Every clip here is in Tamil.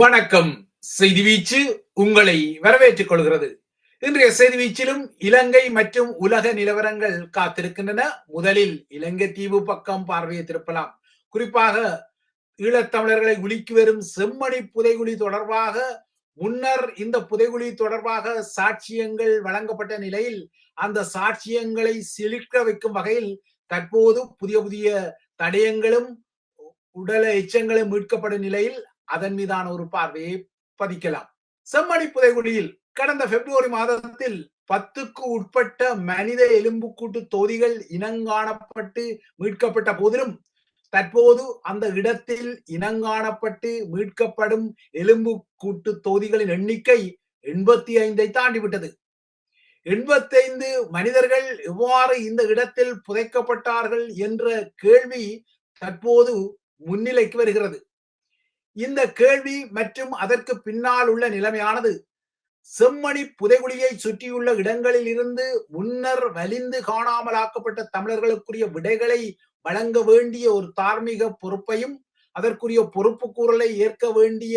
வணக்கம். செய்தி வீச்சு உங்களை வரவேற்றுக் கொள்கிறது. இன்றைய செய்தி வீச்சிலும் இலங்கை மற்றும் உலக நிலவரங்கள் காத்திருக்கின்றன. முதலில் இலங்கை தீவு பக்கம் பார்வையை திருப்பலாம். குறிப்பாக ஈழத்தமிழர்களை உலுக்கி வரும் செம்மணி புதைகுழி தொடர்பாக முன்னர் இந்த புதைகுழி தொடர்பாக சாட்சியங்கள் வழங்கப்பட்ட நிலையில் அந்த சாட்சியங்களை சிலிர்க்க வைக்கும் வகையில் தற்போது புதிய புதிய தடயங்களும் உடல எச்சங்களும் மீட்கப்படும் நிலையில் அதன் மீதான ஒரு பார்வையை பதிக்கலாம். செம்மணி புதைகுழியில் கடந்த பிப்ரவரி மாதத்தில் பத்துக்கு உட்பட்ட மனித எலும்புக்கூட்டு தொகுதிகள் இனங்காணப்பட்டு மீட்கப்பட்ட போதிலும் தற்போது அந்த இடத்தில் இனங்காணப்பட்டு மீட்கப்படும் எலும்பு கூட்டு தொகுதிகளின் எண்ணிக்கை எண்பத்தி ஐந்தை தாண்டி விட்டது எண்பத்தைந்து மனிதர்கள் எவ்வாறு இந்த இடத்தில் புதைக்கப்பட்டார்கள் என்ற கேள்வி தற்போது முன்னிலைக்கு வருகிறது. இந்த கேள்வி மற்றும் அதற்கு பின்னால் உள்ள நிலைமையானது. செம்மணி புதைகுழியை சுற்றியுள்ள இடங்களில் இருந்து முன்னர் வலிந்து காணாமலாக்கப்பட்ட தமிழர்களுக்குரிய விடைகளை வழங்க வேண்டிய ஒரு தார்மீக பொறுப்பையும் அதற்குரிய பொறுப்பு கூறலை ஏற்க வேண்டிய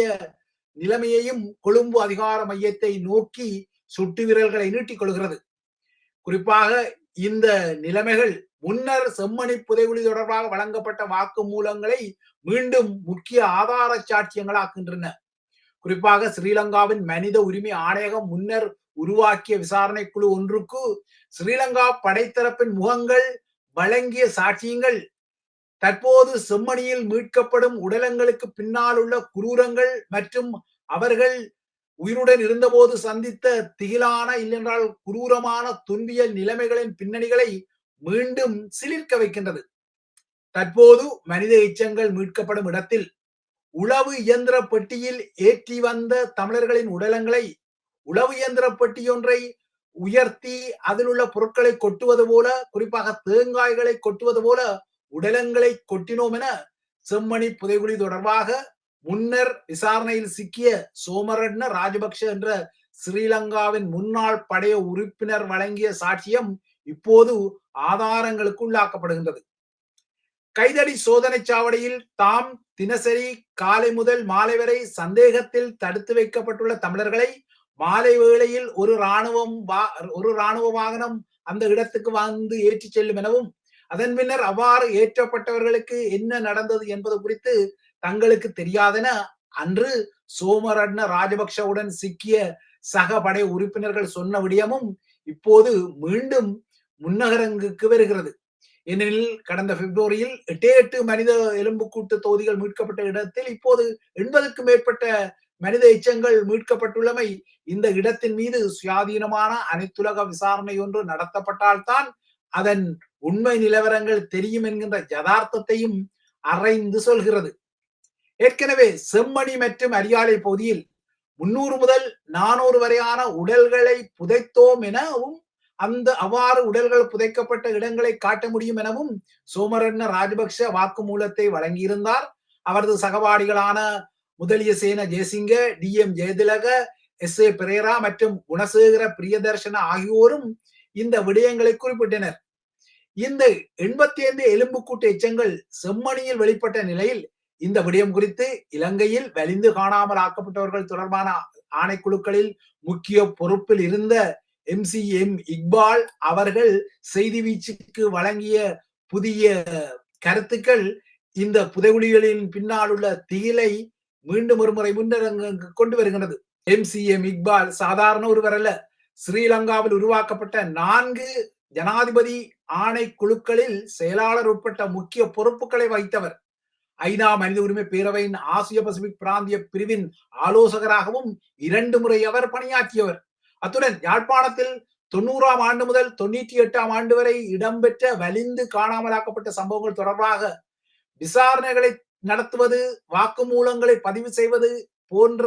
நிலைமையையும் கொழும்பு அதிகார மையத்தை நோக்கி சுட்டு விரல்களை நீட்டிக் கொள்கிறது. குறிப்பாக இந்த நிலைமைகள் முன்னர் செம்மணி புதைகுழி தொடர்பாக வழங்கப்பட்ட வாக்குமூலங்களை மீண்டும் முக்கிய ஆதார சாட்சியங்களாக்குகின்றன. குறிப்பாக ஸ்ரீலங்காவின் மனித உரிமை ஆணையகம் முன்னர் உருவாக்கிய விசாரணை குழு ஒன்றுக்கு ஸ்ரீலங்கா படைத்தரப்பின் முகங்கள் வழங்கிய சாட்சியங்கள் தற்போது செம்மணியில் மீட்கப்படும் உடலங்களுக்கு பின்னால் உள்ள குரூரங்கள் மற்றும் அவர்கள் உயிருடன் இருந்தபோது சந்தித்த திகிலான இல்லென்றால் குரூரமான துன்பியல் நிலைமைகளின் பின்னணிகளை மீண்டும் சிலிர்க்க வைக்கின்றது. தற்போது மனித எச்சங்கள் மீட்கப்படும் இடத்தில் உளவு இயந்திர பெட்டியில் ஏற்றி வந்த தமிழர்களின் உடலங்களை உளவு இயந்திர பெட்டியொன்றை உயர்த்தி அதில் உள்ள பொருட்களை கொட்டுவது போல குறிப்பாக தேங்காய்களை கொட்டுவது போல உடலங்களை கொட்டினோம் என செம்மணி புதைகுழி தொடர்பாக முன்னர் விசாரணையில் சிக்கிய சோமரட்ன ராஜபக்ஷ என்ற ஸ்ரீலங்காவின் முன்னாள் படைய உறுப்பினர் வழங்கிய சாட்சியம் இப்போது ஆதாரங்களுக்கு உள்ளாக்கப்படுகின்றது. கைதடி சோதனை சாவடியில் தாம் தினசரி காலை முதல் மாலை வரை சந்தேகத்தில் தடுத்து வைக்கப்பட்டுள்ள தமிழர்களை மாலை வேளையில் ஒரு இராணுவம் ஒரு இராணுவ வாகனம் அந்த இடத்துக்கு வந்து ஏற்றிச் செல்லும் எனவும் அதன் பின்னர் அவ்வாறு ஏற்றப்பட்டவர்களுக்கு என்ன நடந்தது என்பது குறித்து தங்களுக்கு தெரியாதென அன்று சோமரட்ன ராஜபக்ஷவுடன் சிக்கிய சக படை உறுப்பினர்கள் சொன்ன விடயமும் இப்போது மீண்டும் முன்னகரங்குக்கு வருகிறது. ஏனெனில் கடந்த பிப்ரவரியில் எட்டே எட்டு மனித எலும்புக்கூட்டு தொகுதிகள் மீட்கப்பட்ட இடத்தில் இப்போது எண்பதுக்கும் மேற்பட்ட மனித எச்சங்கள் மீட்கப்பட்டுள்ளமை இந்த இடத்தின் மீது சுயாதீனமான அனைத்துலக விசாரணை ஒன்று நடத்தப்பட்டால்தான் அதன் உண்மை நிலவரங்கள் தெரியும் என்கின்ற யதார்த்தத்தையும் அறைந்து சொல்கிறது. ஏற்கனவே செம்மணி மற்றும் அரியாலை பகுதியில் முன்னூறு முதல் நானூறு வரையான உடல்களை புதைத்தோம் எனவும் அந்த அவ்வாறு உடல்கள் புதைக்கப்பட்ட இடங்களை காட்ட முடியும் எனவும் சோமரட்ன ராஜபக்ஷ வாக்குமூலத்தை வழங்கியிருந்தார். அவரது சகபாடிகளான முதலிய Sena Jayasinghe D M Jayatilaka S A Perera மற்றும் குணசேகர பிரியதர்ஷன ஆகியோரும் இந்த விடயங்களை குறிப்பிட்டனர். இந்த எண்பத்தி ஐந்து எலும்புக்கூட்டு எச்சங்கள் செம்மணியில் வெளிப்பட்ட நிலையில் இந்த விடயம் குறித்து இலங்கையில் வலிந்து காணாமல் ஆக்கப்பட்டவர்கள் தொடர்பான ஆணைக்குழுக்களில் முக்கிய பொறுப்பில் இருந்த எம் சி எம் இக்பால் அவர்கள் செய்தி வீச்சுக்கு வழங்கிய புதிய கருத்துக்கள் இந்த புதைகுழிகளின் பின்னால் உள்ள திகிலை மீண்டும் ஒரு முறை முன்னரங்கு கொண்டு வருகின்றது. எம் சி எம் இக்பால் சாதாரண ஒருவர் அல்ல. ஸ்ரீலங்காவில் உருவாக்கப்பட்ட நான்கு ஜனாதிபதி ஆணை குழுக்களில் செயலாளர் உட்பட்ட முக்கிய பொறுப்புகளை வைத்தவர். ஐநா மனித உரிமை பேரவையின் ஆசிய பசிபிக் பிராந்திய பிரிவின் ஆலோசகராகவும் இரண்டு முறை அவர் பணியாற்றியவர். அத்துடன் யாழ்ப்பாணத்தில் தொண்ணூறாம் ஆண்டு முதல் தொண்ணூற்றி எட்டாம் ஆண்டு வரை இடம்பெற்ற வலிந்து காணாமலாக்கப்பட்ட சம்பவங்கள் தொடர்பாக விசாரணைகளை நடத்துவது வாக்குமூலங்களை பதிவு செய்வது போன்ற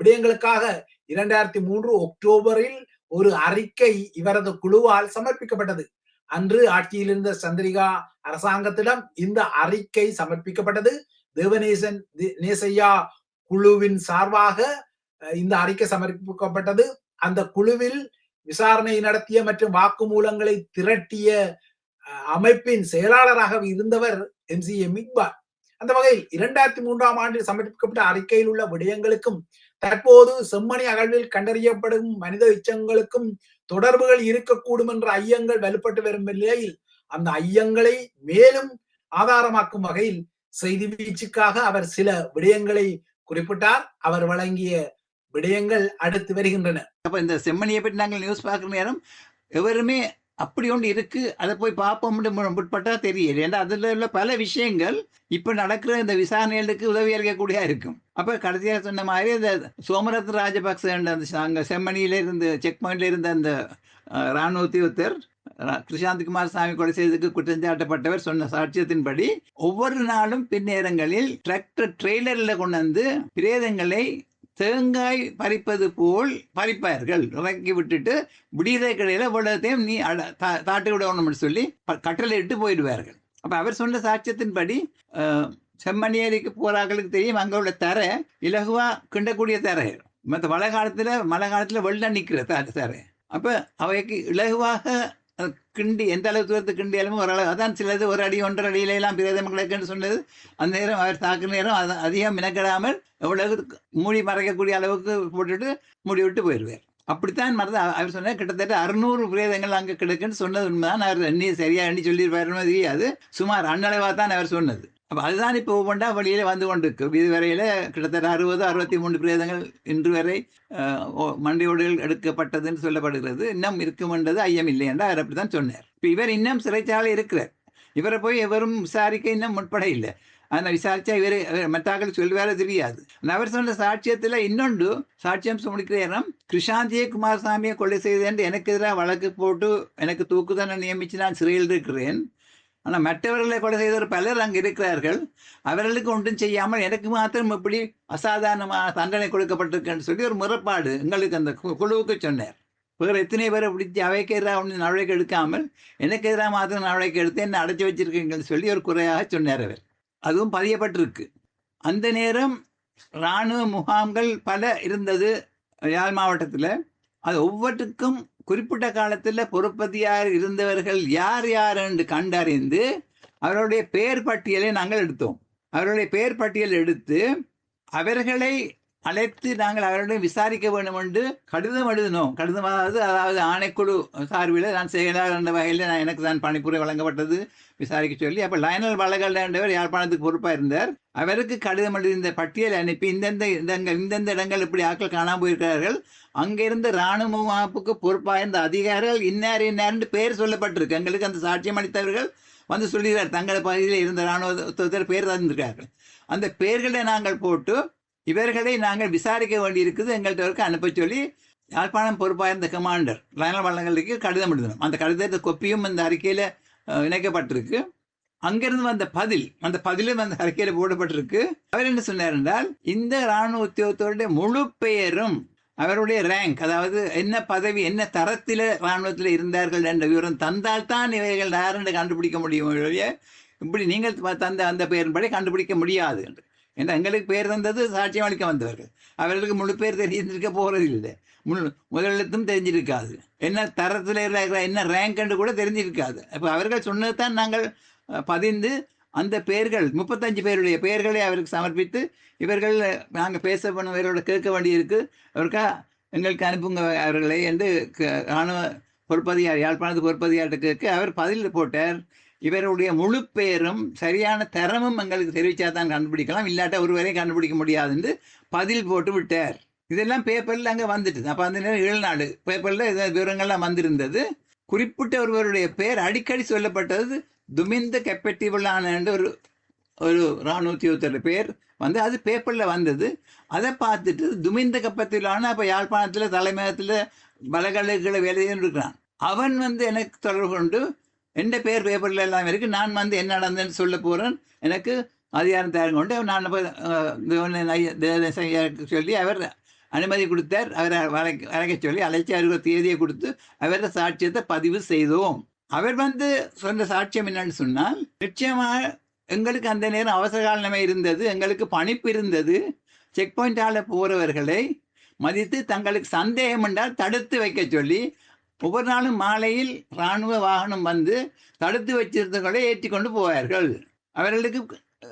விடயங்களுக்காக இரண்டாயிரத்தி மூன்று அக்டோபரில் ஒரு அறிக்கை இவரது குழுவால் சமர்ப்பிக்கப்பட்டது. அன்று ஆட்சியில் இருந்த சந்திரிகா அரசாங்கத்திடம் இந்த அறிக்கை சமர்ப்பிக்கப்பட்டது. தேவநேசன் நேசையா குழுவின் சார்பாக இந்த அறிக்கை சமர்ப்பிக்கப்பட்டது. அந்த குழுவில் விசாரணை நடத்திய மற்றும் வாக்குமூலங்களை திரட்டிய அஹ், அமைப்பின் செயலாளராக இருந்தவர் எம். சி. எம். இக்பால். அந்த வகையில் இரண்டாயிரத்தி மூன்றாம் ஆண்டில் சமர்ப்பிக்கப்பட்ட அறிக்கையில் உள்ள விடயங்களுக்கும் தற்போது செம்மணி அகழ்வில் கண்டறியப்படும் மனித எச்சங்களுக்கும் தொடர்புகள் இருக்கக்கூடும் என்ற ஐயங்கள் வலுப்பட்டு வரும் நிலையில் அந்த ஐயங்களை மேலும் ஆதாரமாக்கும் வகையில் செய்தி வீச்சுக்காக அவர் சில விடயங்களை குறிப்பிட்டார். அவர் வழங்கிய விடயங்கள் அடுத்து வருகின்றன. அப்ப இந்த செம்மணியை பற்றி நாங்கள் நியூஸ் பார்க்குற நேரம் எவருமே அப்படி ஒன்று இருக்கு அதை போய் பார்ப்போம்னு முற்பட்டா தெரியல. ஏன்னா அதுல உள்ள பல விஷயங்கள் இப்ப நடக்கிற இந்த விசாரணைகளுக்கு உதவி இருக்கக்கூடிய இருக்கும். அப்ப கடைசியா சொன்ன மாதிரி இந்த சோமரத் ராஜபக்ச அங்கே அங்க செம்மணியில இருந்து செக் பாயிண்ட்ல இருந்த அந்த இராணுவ ராணுவ உத்தியோகத்தர் ரா- கிருஷாந்த் குமார் சாமி கொலை செய்ததுக்கு குற்றஞ்சாட்டப்பட்டவர் சொன்ன சாட்சியத்தின்படி ஒவ்வொரு நாளும் பின்னேரங்களில் டிராக்டர் ட்ரெய்லரில் கொண்டு வந்து பிரேதங்களை தேங்காய் பறிப்பது போல் பறிப்பார்கள். இறக்கி விட்டுட்டு விடியதை கடையில் இவ்வளோத்தையும் நீ அட- தா- தாட்டி விடணும்னு சொல்லி கட்டளை இட்டு போயிடுவார்கள். அப்போ அவர் சொன்ன சாட்சியத்தின்படி செம்மணியேரிக்கு போகிறார்களுக்கு தெரியும் அங்கே உள்ள தரை இலகுவாக கிண்டக்கூடிய தர. மற்ற மழை காலத்தில் மழை காலத்தில் வெள்ளம் நிற்கிற தர. அப்போ அவைக்கு இலகுவாக கிண்டி எந்த அளவு தூரத்துக்கு கிண்டியாலுமே அளவு. அதான் சிலது ஒரு அடி ஒன்றரை அடியில எல்லாம் பிரேதம் கிடக்குன்னு சொன்னது. அந்த நேரம் அவர் தாக்குற நேரம் அது அதிகம் மினக்கிடாமல் எவ்வளவு மூடி மறைக்கக்கூடிய அளவுக்கு போட்டுட்டு மூடி விட்டு போயிடுவார் அப்படித்தான் மறந்து அவர் சொன்னார் கிட்டத்தட்ட அறுநூறு பிரேதங்கள் அங்கே கிடக்குன்னு சொன்னது உண்மைதான். அவர் எண்ணி சரியா எண்ணி சொல்லியிருப்பாருன்னு தெரியாது. சுமார் அன்னளவாக தான் அவர் சொன்னது. அப்போ அதுதான் இப்போ ஒவ்வொன்றா வழியில வந்து கொண்டிருக்கு இதுவரையில் கிட்டத்தட்ட அறுபது அறுபத்தி மூணு பிரேதங்கள் இன்று வரை ஓ- மண்டையோடுகள் எடுக்கப்பட்டதுன்னு சொல்லப்படுகிறது. இன்னும் இருக்குமென்றது ஐயம் இல்லை என்று அவர் அப்படித்தான் சொன்னார். இப்போ இவர் இன்னும் சிறைச்சாலை இருக்கிறார். இவரை போய் எவரும் விசாரிக்க இன்னும் முற்பட இல்லை. ஆனால் விசாரிச்சா இவர் மற்றாக்கள் சொல்வார தெரியாது. அவர் சொன்ன சாட்சியத்தில் இன்னொன்று சாட்சியம் முடிக்கிற கிருஷாந்தியே குமாரசாமியை கொலை செய்தேன் எனக்கு எதிராக வழக்கு போட்டு எனக்கு தூக்குதண்டனை நியமித்து நான் சிறையில் இருக்கிறேன். ஆனால் மற்றவர்களை கொலை செய்தவர் பலர் அங்கே இருக்கிறார்கள். அவர்களுக்கு ஒன்றும் செய்யாமல் எனக்கு மாத்திரம் இப்படி அசாதாரணமாக தண்டனை கொடுக்கப்பட்டிருக்குன்னு சொல்லி ஒரு முறைப்பாடு எங்களுக்கு அந்த கு- குழுவுக்கு சொன்னார். வேறு எத்தனை பேரை பிடிச்சி அவைக்கு எதிராக ஒன்று நடவடிக்கை எடுக்காமல் எனக்கு எதிராக மாத்திரம் நடவடிக்கை எடுத்து என்ன அடைச்சி வச்சிருக்கீங்கன்னு சொல்லி ஒரு குறையாக சொன்னார் அவர். அதுவும் பதியப்பட்டிருக்கு. அந்த நேரம் இராணுவ முகாம்கள் பல இருந்தது. யாழ் மாவட்டத்தில். அது ஒவ்வொன்றுக்கும் குறிப்பிட்ட காலத்தில் பொறுப்பதியார் இருந்தவர்கள் யார் யார் என்று கண்டறிந்து அவருடைய பெயர் பட்டியலை நாங்கள் எடுத்தோம். அவருடைய பெயர் பட்டியல் எடுத்து அவர்களை அழைத்து நாங்கள் அவர்களிடம் விசாரிக்க வேண்டும் என்று கடிதம் எழுதினோம். கடிதம் அதாவது அதாவது ஆணைக்குழு சார்பில் நான் செயலாளர் என்ற வகையில் நான் எனக்கு தான் பணிப்புரை வழங்கப்பட்டது விசாரிக்க சொல்லி அப்போ லயனல் வளகல் என்றவர் யாழ்ப்பாணத்துக்கு பொறுப்பாக இருந்தார். அவருக்கு கடிதம் எழுதி இந்த பட்டியலை அனுப்பி இந்தந்த இடங்கள் இந்தந்த இடங்கள் இப்படி ஆட்கள் காணாமல் போயிருக்கிறார்கள். அங்கிருந்து இராணுவ முகாப்புக்கு பொறுப்பாக இருந்த அதிகாரிகள் இன்னார் இன்னார்னு பேர் சொல்லப்பட்டிருக்கு. எங்களுக்கு அந்த சாட்சியம் அளித்தவர்கள் வந்து சொல்லுகிறார் தங்கள் பகுதியில் இருந்த இராணுவத்தர் பேர் தந்திருக்கார்கள். அந்த பெயர்களை நாங்கள் போட்டு இவர்களை நாங்கள் விசாரிக்க வேண்டியிருக்குது எங்கள்கிட்ட வரைக்கும் அனுப்ப சொல்லி யாழ்ப்பாணம் பொறுப்பாக இருந்த கமாண்டர் லயனல் வள்ளங்களுக்கு கடிதம் எழுதணும். அந்த கடிதத்தை கொப்பியும் அந்த அறிக்கையில் இணைக்கப்பட்டிருக்கு. அங்கிருந்து வந்த பதில் அந்த பதிலும் அந்த அறிக்கையில் போடப்பட்டிருக்கு. அவர் என்ன சொன்னார் என்றால் இந்த இராணுவ உத்தியோகத்தோடைய முழு பெயரும் அவருடைய ரேங்க் அதாவது என்ன பதவி என்ன தரத்தில் இராணுவத்தில் இருந்தார்கள் என்ற விவரம் தந்தால் தான் இவைகள் யாருன்னு கண்டுபிடிக்க முடியும் இப்படி நீங்கள் தந்த அந்த பெயரின்படி கண்டுபிடிக்க முடியாது என்று. ஏன்னா எங்களுக்கு பெயர் தந்தது சாட்சியம் அளிக்க வந்தவர்கள். அவர்களுக்கு முழு பேர் தெரிஞ்சிருக்க போகிறதில்லை முழு முதலெழுத்தும் தெரிஞ்சிருக்காது. என்ன தரத்தில் இருக்கிற என்ன ரேங்க் என்று கூட தெரிஞ்சிருக்காது. அப்போ அவர்கள் சொன்னது தான் நாங்கள் பதிந்து அந்த பெயர்கள் முப்பத்தஞ்சு பேருடைய பெயர்களை அவருக்கு சமர்ப்பித்து இவர்கள் நாங்கள் பேச போனவர்களோட கேட்க வேண்டியிருக்கு. அவருக்கா எங்களுக்கு அனுப்புங்க அவர்களை என்று க- ராணுவ பொறுப்பதிகாரி யாழ்ப்பாணத்து பொறுப்பதிகார்ட்ட கேட்க அவர் பதில் போட்டார். இவருடைய முழு பெயரும் சரியான தரமும் எங்களுக்கு தெரிவித்தா தான் கண்டுபிடிக்கலாம். இல்லாட்ட ஒருவரையும் கண்டுபிடிக்க முடியாது என்று பதில் போட்டு விட்டார். இதெல்லாம் பேப்பரில் அங்கே வந்துட்டு. அப்போ அந்த நேரம் ஏழுநாடு பேப்பரில் இத விவரங்கள்லாம் வந்திருந்தது. குறிப்பிட்ட ஒருவருடைய பெயர் அடிக்கடி சொல்லப்பட்டது துமிந்த கெப்பட்டிவலான ஒரு ஒரு இராணுவ உத்தியோகத்தர் பேர் வந்து அது பேப்பரில் வந்தது. அதை பார்த்துட்டு துமிந்த கப்பத்திலான அப்போ யாழ்ப்பாணத்தில் தலைமையகத்தில் பலகலைகளை வேலை இருக்கிறான். அவன் வந்து எனக்கு தொடர்பு கொண்டு எந்த பேர் பேப்பரில் எல்லாம் இருக்கு? நான் வந்து என்ன நடந்தேன்னு சொல்ல போகிறேன் எனக்கு அதிகாரம் தயாரம் கொண்டு நான் சொல்லி அவர் அனுமதி கொடுத்தார். அவரை வரைக்க வரைக்க சொல்லி அழைச்சி அவருக்கு தேதியை கொடுத்து அவரது சாட்சியத்தை பதிவு செய்தோம். அவர் வந்து சொன்ன சாட்சியம் என்னன்னு சொன்னால் நிச்சயமாக எங்களுக்கு அந்த நேரம் அவசர கால நிலைமை இருந்தது. எங்களுக்கு பணிப்பு இருந்தது. செக் பாயிண்டால் போகிறவர்களை மதித்து தங்களுக்கு சந்தேகம் என்றால் தடுத்து வைக்க சொல்லி ஒவ்வொரு நாளும் மாலையில் இராணுவ வாகனம் வந்து தடுத்து வச்சிருந்தவர்களை ஏற்றி கொண்டு போவார்கள். அவர்களுக்கு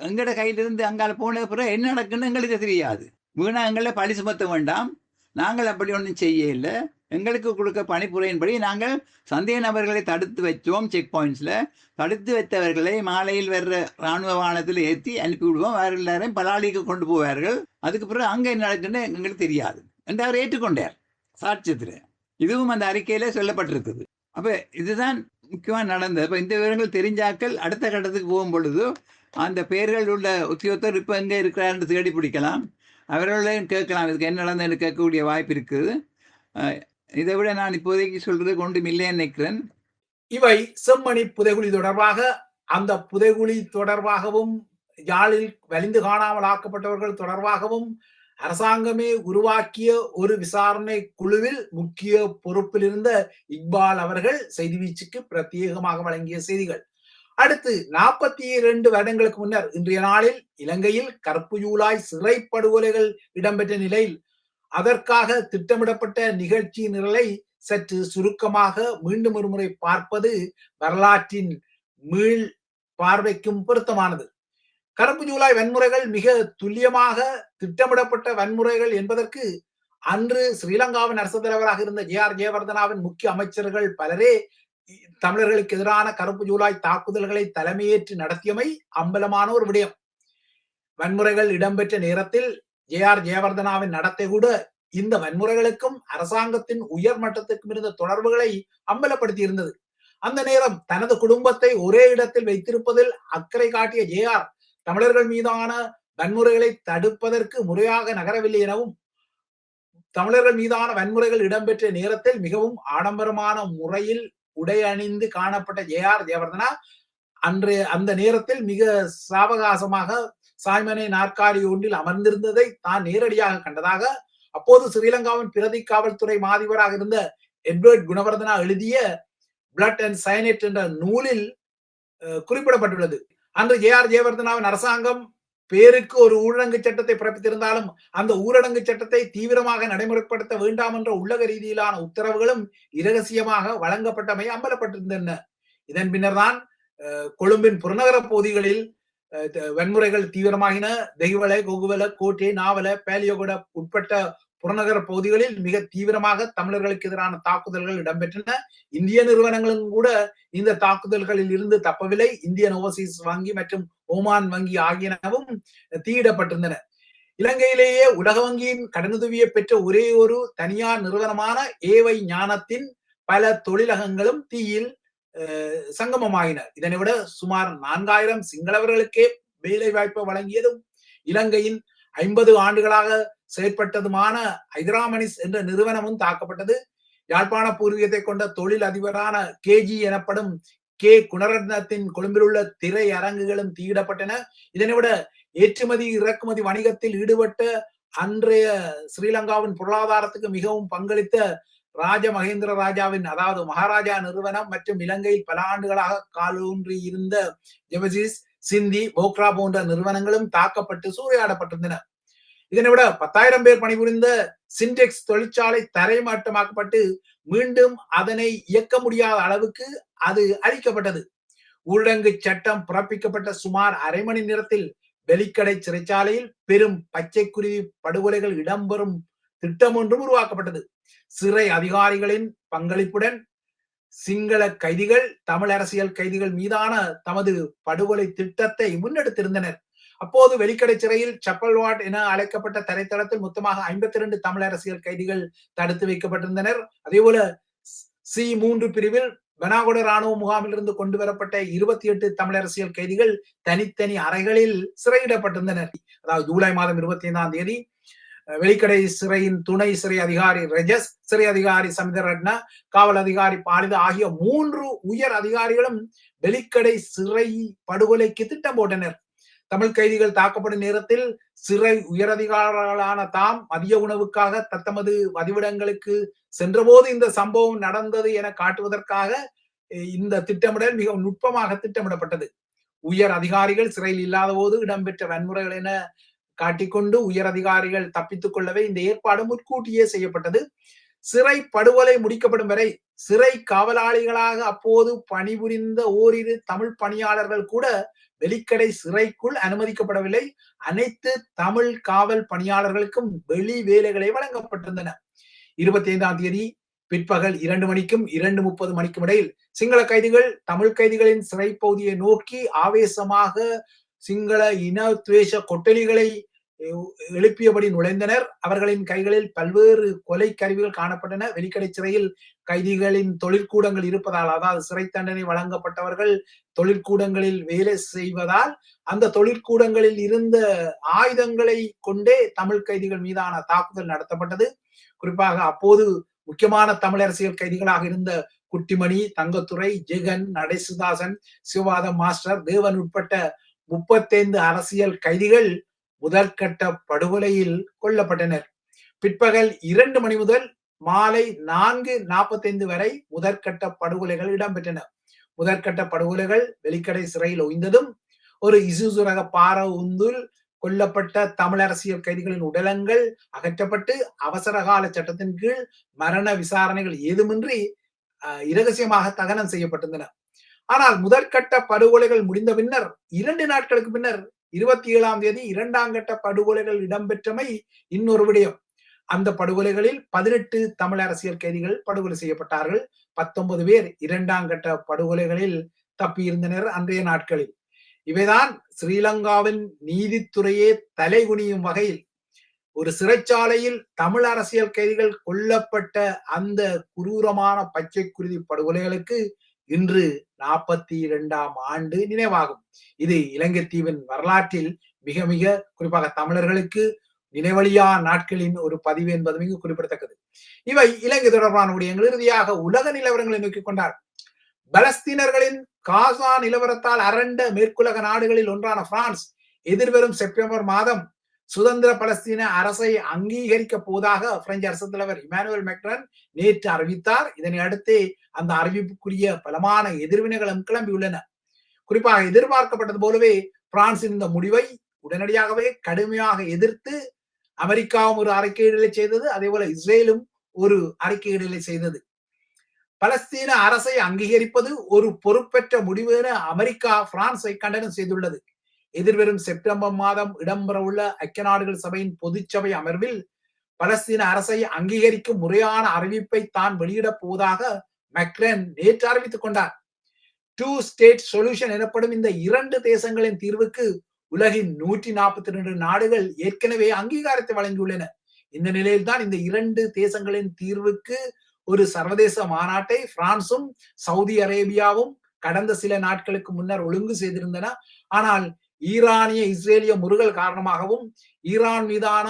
எங்கட கையிலிருந்து அங்கால போன பிறகு என்ன நடக்குன்னு எங்களுக்கு தெரியாது. வீணா எங்களை பழி சுமத்த வேண்டாம். நாங்கள் அப்படி ஒன்றும் செய்ய இல்லை எங்களுக்கு கொடுக்க பணிப்புரையின்படி நாங்கள் சந்தேக நபர்களை தடுத்து வச்சோம் செக் பாயிண்ட்ஸில் தடுத்து வைத்தவர்களை மாலையில் வர்ற இராணுவ வாகனத்தில் ஏற்றி அனுப்பி விடுவோம் அவர்கள் எல்லாரையும் பலாளிக்கு கொண்டு போவார்கள். அதுக்கு பிறகு அங்கே என்ன நடக்குன்னு எங்களுக்கு தெரியாது. என்று அவர் ஏற்றுக்கொண்டார். சாட்சியத்தில். இதுவும் அந்த அறிக்கையில சொல்லப்பட்டிருக்குது. அப்ப இதுதான் முக்கியமா நடந்தது. அப்ப இந்த விவரங்கள் தெரிஞ்சாக்கள் அடுத்த கட்டத்துக்கு போகும் பொழுது அந்த பெயர்கள் உள்ள உத்தியோகத்தர் இப்ப எங்க இருக்கிறார்னு தேடி பிடிக்கலாம். அவர்களையும் கேட்கலாம். இதுக்கு என்ன நடந்ததுன்னு கேட்கக்கூடிய வாய்ப்பு இருக்குது. இதை விட நான் இப்போதைக்கு சொல்றது ஒன்றும் இல்லைன்னு நினைக்கிறேன். இவை செம்மணி புதைகுழி தொடர்பாக அந்த புதைகுழி தொடர்பாகவும் யாழில் வலிந்து காணாமல் ஆக்கப்பட்டவர்கள் தொடர்பாகவும் அரசாங்கமே உருவாக்கிய ஒரு விசாரணை குழுவில் முக்கிய பொறுப்பில் இருந்த இக்பால் அவர்கள் செய்தி வீச்சுக்கு பிரத்யேகமாக வழங்கிய செய்திகள். அடுத்து நாற்பத்தி இரண்டு வருடங்களுக்கு முன்னர் இன்றைய நாளில் இலங்கையில் கருப்பு ஜூலாய் சிறை படுகொலைகள் இடம்பெற்ற நிலையில் அதற்காக திட்டமிடப்பட்ட நிகழ்ச்சி நிரலை சற்று சுருக்கமாக மீண்டும் ஒருமுறை பார்ப்பது வரலாற்றின் மீள் பார்வைக்கும் பொருத்தமானது. கருப்பு ஜூலாய் வன்முறைகள் மிக துல்லியமாக திட்டமிடப்பட்ட வன்முறைகள் என்பதற்கு அன்று ஸ்ரீலங்காவின் அரசு தலைவராக இருந்த ஜே ஆர் ஜெயவர்தனாவின் முக்கிய அமைச்சர்கள் பலரே தமிழர்களுக்கு எதிரான கருப்பு ஜூலாய் தாக்குதல்களை தலைமையேற்று நடத்தியமை அம்பலமான ஒரு விடயம். வன்முறைகள் இடம்பெற்ற நேரத்தில் ஜே ஆர் ஜெயவர்தனாவின் நடத்தை கூட இந்த வன்முறைகளுக்கும் அரசாங்கத்தின் உயர் மட்டத்துக்கும் இருந்த தொடர்புகளை அம்பலப்படுத்தி இருந்தது அந்த நேரம் தனது குடும்பத்தை ஒரே இடத்தில் வைத்திருப்பதில் அக்கறை காட்டிய ஜே ஆர் தமிழர்கள் மீதான வன்முறைகளை தடுப்பதற்கு முறையாக நகரவில்லை எனவும் தமிழர்கள் மீதான வன்முறைகள் இடம்பெற்ற நேரத்தில் மிகவும் ஆடம்பரமான முறையில் உடை அணிந்து காணப்பட்ட ஜே ஆர் ஜெயவர்தனா அன்று அந்த நேரத்தில் மிக சாவகாசமாக சாய்மனை நாற்காலி ஒன்றில் அமர்ந்திருந்ததை தான் நேரடியாக கண்டதாக அப்போது ஸ்ரீலங்காவின் பிரதி காவல்துறை மாதிபராக இருந்த எட்வர்ட் குணவர்தனா எழுதிய பிளட் அண்ட் சயனேட் என்ற நூலில் குறிப்பிடப்பட்டுள்ளது. அன்று ஜே ஆர் ஜெயவர்தனாவின் அரசாங்கம் பேருக்கு ஒரு ஊரடங்கு சட்டத்தை பிறப்பித்திருந்தாலும் அந்த ஊரடங்கு சட்டத்தை தீவிரமாக நடைமுறைப்படுத்த வேண்டாம் என்ற உள்ளக ரீதியிலான உத்தரவுகளும் இரகசியமாக வழங்கப்பட்டமை அம்பலப்பட்டிருந்தன. இதன் பின்னர் தான் கொழும்பின் புறநகர பகுதிகளில் வன்முறைகள் தீவிரமாகின. தெய்வல கொகுவல கோட்டை நாவல பேலியோகோட உட்பட்ட புறநகர பகுதிகளில் மிக தீவிரமாக தமிழர்களுக்கு எதிரான தாக்குதல்கள் இடம்பெற்றன. இந்திய நிறுவனங்களும் கூட இந்த தாக்குதல்களில் இருந்து தப்பவில்லை. இந்தியன் ஓவர்சீஸ் வங்கி மற்றும் ஓமான் வங்கி ஆகியனவும் தீயிடப்பட்டிருந்தன. இலங்கையிலேயே உலக வங்கியின் கடனுதவியை பெற்ற ஒரே ஒரு தனியார் நிறுவனமான ஏவை ஞானத்தின் பல தொழிலகங்களும் தீயில் சங்கமமாகின இதனை விட சுமார் நான்காயிரம் சிங்களவர்களுக்கே வேலை வாய்ப்பை வழங்கியதும் இலங்கையின் ஐம்பது ஆண்டுகளாக செயற்பட்டதுமான ஹைதராமணிஸ் என்ற நிறுவனமும் தாக்கப்பட்டது. யாழ்ப்பாண பூர்வீகத்தை கொண்ட தொழில் அதிபரான கேஜி எனப்படும் கே குணரத்னத்தின் கொழும்பில் உள்ள திரை அரங்குகளும் தீயிடப்பட்டன. இதனை விட ஏற்றுமதி இறக்குமதி வணிகத்தில் ஈடுபட்ட அன்றைய ஸ்ரீலங்காவின் பொருளாதாரத்துக்கு மிகவும் பங்களித்த ராஜ மகேந்திர ராஜாவின் அதாவது மகாராஜா நிறுவனம் மற்றும் இலங்கையில் பல ஆண்டுகளாக காலூன்றி இருந்த ஜெபசிஸ் சிந்தி போக்ரா போன்ற நிறுவனங்களும் தாக்கப்பட்டு சூறையாடப்பட்டிருந்தன. இதனை விட பத்தாயிரம் பேர் பணிபுரிந்த சின்டெக்ஸ் தொழிற்சாலை தரைமாட்டமாக்கப்பட்டு மீண்டும் அதனை இயக்க முடியாத அளவுக்கு அது அழிக்கப்பட்டது. ஊரடங்கு சட்டம் பிறப்பிக்கப்பட்ட சுமார் அரை மணி நேரத்தில் வெலிக்கடை சிறைச்சாலையில் பெரும் பச்சைக்குருவி படுகொலைகள் இடம்பெறும் திட்டம் ஒன்றும் உருவாக்கப்பட்டது. சிறை அதிகாரிகளின் பங்களிப்புடன் சிங்கள கைதிகள் தமிழ் அரசியல் கைதிகள் மீதான தமது படுகொலை திட்டத்தை முன்னெடுத்திருந்தனர். அப்போது வெளிக்கடை சிறையில் சப்பல்வாட் என அழைக்கப்பட்ட தரைத்தளத்தில் மொத்தமாக ஐம்பத்தி இரண்டு தமிழ் அரசியல் கைதிகள் தடுத்து வைக்கப்பட்டிருந்தனர். அதே போல சி மூன்று பிரிவில் பெனாகுட ராணுவ முகாமிலிருந்து கொண்டு வரப்பட்ட இருபத்தி எட்டு தமிழ் அரசியல் கைதிகள் தனித்தனி அறைகளில் சிறையிடப்பட்டிருந்தனர். அதாவது ஜூலை மாதம் இருபத்தி ஐந்தாம் தேதி வெளிக்கடை சிறையின் துணை சிறை அதிகாரி ரெஜஸ் சிறை அதிகாரி சமிதரட்ன காவல் அதிகாரி பாலித ஆகிய மூன்று உயர் அதிகாரிகளும் வெளிக்கடை சிறை படுகொலைக்கு திட்டம் போட்டனர். தமிழ் கைதிகள் தாக்கப்படும் நேரத்தில் சிறை உயரதிகாரிகளான தாம் மதிய உணவுக்காக தத்தமது வதிவிடங்களுக்கு சென்றபோது இந்த சம்பவம் நடந்தது என காட்டுவதற்காக இந்த திட்டமிடல் மிக நுட்பமாக திட்டமிடப்பட்டது. உயர் அதிகாரிகள் சிறையில் இல்லாத போது இடம்பெற்ற வன்முறைகள் என காட்டிக்கொண்டு உயர் அதிகாரிகள் தப்பித்துக் கொள்ளவே இந்த ஏற்பாடு முன்கூட்டியே செய்யப்பட்டது. சிறை படுகொலை முடிக்கப்படும் வரை சிறை காவலாளிகளாக அப்போது பணிபுரிந்த ஓரிரு தமிழ் பணியாளர்கள் கூட வெளிக்கடை சிறைக்குள் அனுமதிக்கப்படவில்லை. அனைத்து தமிழ் காவல் பணியாளர்களுக்கும் வெளி வேலைகளை வழங்கப்பட்டிருந்தன. இருபத்தி ஐந்தாம் தேதி பிற்பகல் இரண்டு மணிக்கும் இரண்டு முப்பது மணிக்கும் இடையில் சிங்கள கைதிகள் தமிழ் கைதிகளின் சிறை பகுதியை நோக்கி ஆவேசமாக சிங்கள இன துவேஷ கொட்டலிகளை எழுப்பியபடி நுழைந்தனர். அவர்களின் கைகளில் பல்வேறு கொலை கருவிகள் காணப்பட்டன. வெளிக்கடை சிறையில் கைதிகளின் தொழிற்கூடங்கள் இருப்பதால் அதாவது சிறை தண்டனை வழங்கப்பட்டவர்கள் தொழிற்கூடங்களில் வேலை செய்வதால் அந்த தொழிற்கூடங்களில் இருந்த ஆயுதங்களை கொண்டே தமிழ் கைதிகள் மீதான தாக்குதல் நடத்தப்பட்டது. குறிப்பாக அப்போது முக்கியமான தமிழ் அரசியல் கைதிகளாக இருந்த குட்டிமணி தங்கத்துறை ஜெகன் நடேசுதாசன் சிவபாதம் மாஸ்டர் தேவன் உட்பட்ட முப்பத்தைந்து அரசியல் கைதிகள் முதற்கட்ட படுகொலையில் கொல்லப்பட்டனர். பிற்பகல் இரண்டு மணி முதல் மாலை நான்கு நாற்பத்தைந்து வரை முதற்கட்ட படுகொலைகள் இடம்பெற்றன. முதற்கட்ட படுகொலைகள் வெளிக்கடை சிறையில் ஒய்ந்ததும் ஒரு இசுசு ரக பார உந்துல் கொல்லப்பட்ட தமிழ் அரசியல் கைதிகளின் உடலங்கள் அகற்றப்பட்டு அவசர கால சட்டத்தின் கீழ் மரண விசாரணைகள் ஏதுமின்றி அஹ், இரகசியமாக தகனம் செய்யப்பட்டிருந்தன. ஆனால் முதற்கட்ட படுகொலைகள் முடிந்த பின்னர் இரண்டு நாட்களுக்கு பின்னர் இருபத்தி ஏழாம் தேதி இரண்டாம் கட்ட படுகொலைகள் இடம்பெற்றமை இன்னொரு விடயம். அந்த படுகொலைகளில் பதினெட்டு தமிழ் அரசியல் கைதிகள் படுகொலை செய்யப்பட்டார்கள். பத்தொன்பது பேர் இரண்டாம் கட்ட படுகொலைகளில் தப்பியிருந்தனர் அன்றைய நாட்களில். இவைதான் ஸ்ரீலங்காவின் நீதித்துறையே தலைகுனியும் வகையில். ஒரு சிறைச்சாலையில் தமிழ் அரசியல் கைதிகள் கொல்லப்பட்ட அந்த குரூரமான பச்சை குருதி படுகொலைகளுக்கு இன்று நாற்பத்தி இரண்டாம் ஆண்டு நினைவாகும். இது இலங்கை தீவின் வரலாற்றில் மிக மிக குறிப்பாக தமிழர்களுக்கு நினைவழியா நாட்களின் ஒரு பதிவு என்பது மிக குறிப்பிடத்தக்கது. இவை இலங்கை தொடர்பான விடயங்கள். இறுதியாக உலக நிலவரங்களை நோக்கிக் கொண்டார். பலஸ்தீனர்களின் காசா நிலவரத்தால் அரண்ட மேற்குலக நாடுகளில் ஒன்றான பிரான்ஸ் எதிர்வரும் செப்டம்பர் மாதம் சுதந்திர பலஸ்தீன அரசை அங்கீகரிக்க போவதாக பிரெஞ்சு அரசு தலைவர் இமானுவல் மெக்ரன் நேற்று அறிவித்தார். இதனை அடுத்து அந்த அறிவிப்புக்குரிய பலமான எதிர்வினைகளும் கிளம்பியுள்ளன. குறிப்பாக எதிர்பார்க்கப்பட்டது போலவே பிரான்சின் இந்த முடிவை உடனடியாகவே கடுமையாக எதிர்த்து அமெரிக்காவும் ஒரு அறிக்கையிடலை செய்தது அதே போல இஸ்ரேலும் ஒரு அறிக்கையிடலை செய்தது. பலஸ்தீன அரசை அங்கீகரிப்பது ஒரு பொறுப்பற்ற முடிவு என அமெரிக்கா பிரான்ஸை கண்டனம் செய்துள்ளது. எதிர்வரும் செப்டம்பர் மாதம் இடம்பெறவுள்ள ஐக்கிய நாடுகள் சபையின் பொதுச்சபை அமர்வில் பலஸ்தீன அரசை அங்கீகரிக்கும் முறையான அறிவிப்பை தான் வெளியிடப் போவதாக மெக்ரன் நேற்று அறிவித்துக் கொண்டார். டூ ஸ்டேட் சொல்யூஷன் எனப்படும் இந்த இரண்டு தேசங்களின் தீர்வுக்கு உலகின் நூற்றி நாற்பத்தி ரெண்டு நாடுகள் ஏற்கனவே அங்கீகாரத்தை வழங்கியுள்ளன. இந்த நிலையில்தான் இந்த இரண்டு தேசங்களின் தீர்வுக்கு ஒரு சர்வதேச மாநாட்டை பிரான்சும் சவுதி அரேபியாவும் கடந்த சில நாட்களுக்கு முன்னர் ஒழுங்கு செய்திருந்தன. ஆனால் ஈரானிய இஸ்ரேலிய முருகல் காரணமாகவும் ஈரான் மீதான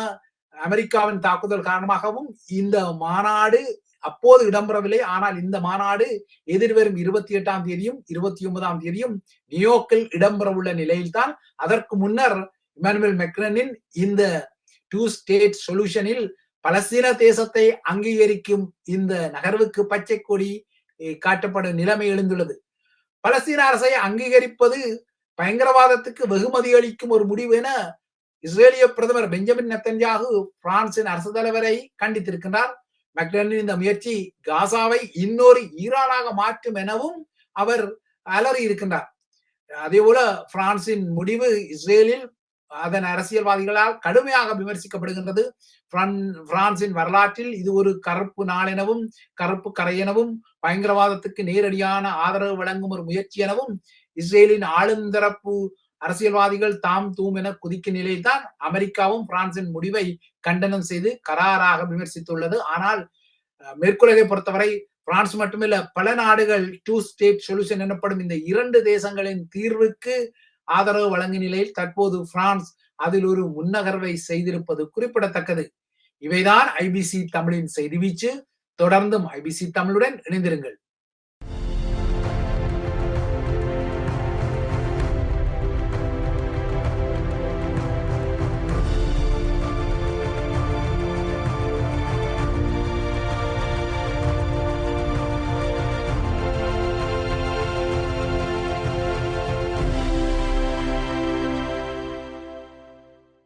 அமெரிக்காவின் தாக்குதல் காரணமாகவும் இந்த மாநாடு அப்போது இடம்பெறவில்லை. ஆனால் இந்த மாநாடு எதிர்வரும் இருபத்தி எட்டாம் தேதியும் இருபத்தி ஒன்பதாம் தேதியும் நியோக்கில் இடம்பெறவுள்ள நிலையில்தான். அதற்கு முன்னர் இமானுவேல் மெக்ரனின் இந்த டூ ஸ்டேட் சொல்யூஷனில் பலஸ்தீன தேசத்தை அங்கீகரிக்கும் இந்த நகர்வுக்கு பச்சை கொடி காட்டப்படும் நிலைமை எழுந்துள்ளது. பலஸ்தீன அரசை அங்கீகரிப்பது பயங்கரவாதத்துக்கு வெகுமதி அளிக்கும் ஒரு முடிவு என இஸ்ரேலிய பிரதமர் பெஞ்சமின் நெத்தன்யாகு பிரான்சின் அரசு தலைவரை கண்டித்திருக்கின்றார். மெக்டனின் இந்த முயற்சி காசாவை இன்னொரு ஈரானாக மாற்றும் எனவும் அவர் அலறி இருக்கின்றார். அதே போல பிரான்சின் முடிவு இஸ்ரேலில் அதன் அரசியல்வாதிகளால் கடுமையாக விமர்சிக்கப்படுகின்றது. பிரான்சின் வரலாற்றில் இது ஒரு கருப்பு நாள் எனவும் கருப்பு கரை எனவும் பயங்கரவாதத்துக்கு நேரடியான ஆதரவு வழங்கும் ஒரு முயற்சி எனவும் இஸ்ரேலின் ஆளுந்தரப்பு அரசியல்வாதிகள் தாம் தூம் என குதிக்கும் நிலையில்தான் அமெரிக்காவும் பிரான்சின் முடிவை கண்டனம் செய்து கராராக விமர்சித்துள்ளது. ஆனால் மேற்குலகை பொறுத்தவரை பிரான்ஸ் மட்டுமில்ல பல நாடுகள் டூ ஸ்டேட் சொல்யூஷன் எனப்படும் இந்த இரண்டு தேசங்களின் தீர்வுக்கு ஆதரவு வழங்கும் நிலையில் தற்போது பிரான்ஸ் அதில் ஒரு முன்னகர்வை செய்திருப்பது குறிப்பிடத்தக்கது. இவைதான் ஐபிசி தமிழின் செய்தி வீச்சு. தொடர்ந்தும் ஐபிசி தமிழுடன் இணைந்திருங்கள்.